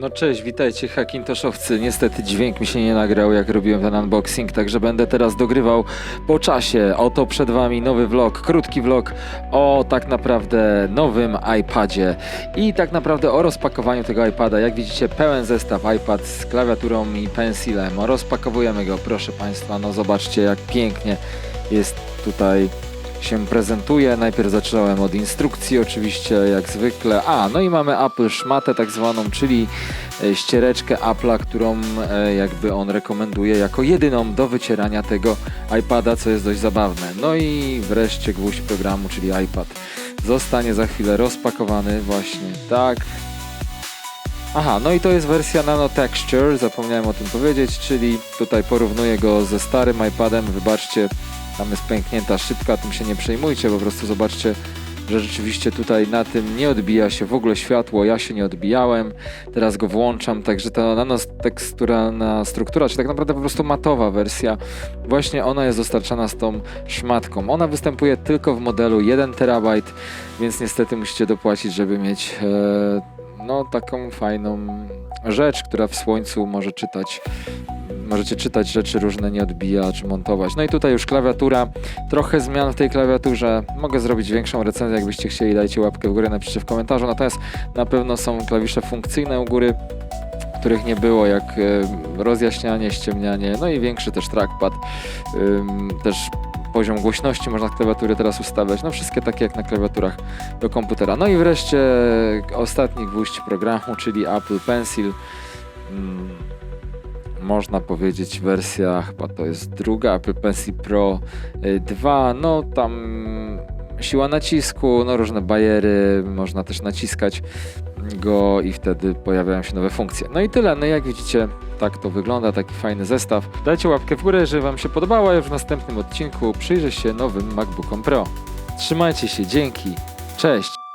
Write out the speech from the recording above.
No cześć, witajcie Hackintoshowcy. Niestety dźwięk mi się nie nagrał jak robiłem ten unboxing, także będę teraz dogrywał po czasie. Oto przed wami nowy vlog, krótki vlog o tak naprawdę nowym iPadzie i tak naprawdę o rozpakowaniu tego iPada. Jak widzicie pełen zestaw iPad z klawiaturą i pensilem. Rozpakowujemy go, proszę Państwa, no zobaczcie jak pięknie jest tutaj się prezentuje. Najpierw zacząłem od instrukcji, oczywiście, jak zwykle. A, no i mamy Apple szmatę, tak zwaną, czyli e, ściereczkę Apple'a, którą e, jakby on rekomenduje jako jedyną do wycierania tego iPada, co jest dość zabawne. No i wreszcie gwóźdź programu, czyli iPad. Zostanie za chwilę rozpakowany właśnie tak. Aha, no i to jest wersja Nano Texture, zapomniałem o tym powiedzieć, czyli tutaj porównuję go ze starym iPadem, wybaczcie, tam jest pęknięta szybka, tym się nie przejmujcie, po prostu zobaczcie, że rzeczywiście tutaj na tym nie odbija się w ogóle światło, ja się nie odbijałem, teraz go włączam, także ta nanoteksturalna struktura, czy tak naprawdę po prostu matowa wersja, właśnie ona jest dostarczana z tą szmatką. Ona występuje tylko w modelu 1 terabajt, więc niestety musicie dopłacić, żeby mieć e, no taką fajną rzecz, która w słońcu może czytać możecie czytać rzeczy różne, nie odbija, czy montować. No i tutaj już klawiatura, trochę zmian w tej klawiaturze. Mogę zrobić większą recenzję, jakbyście chcieli, dajcie łapkę w górę, napiszcie w komentarzu. Natomiast na pewno są klawisze funkcyjne u góry, których nie było, jak rozjaśnianie, ściemnianie, no i większy też trackpad, też poziom głośności można klawiatury teraz ustawiać, no wszystkie takie jak na klawiaturach do komputera. No i wreszcie ostatni gwóźdź programu, czyli Apple Pencil. Można powiedzieć wersja, chyba to jest druga Apple Pencil Pro y, 2, no tam siła nacisku, no różne bariery, można też naciskać go i wtedy pojawiają się nowe funkcje. No i tyle, no jak widzicie tak to wygląda, taki fajny zestaw. Dajcie łapkę w górę, jeżeli wam się podobało, już w następnym odcinku przyjrzę się nowym MacBookom Pro. Trzymajcie się, dzięki, cześć!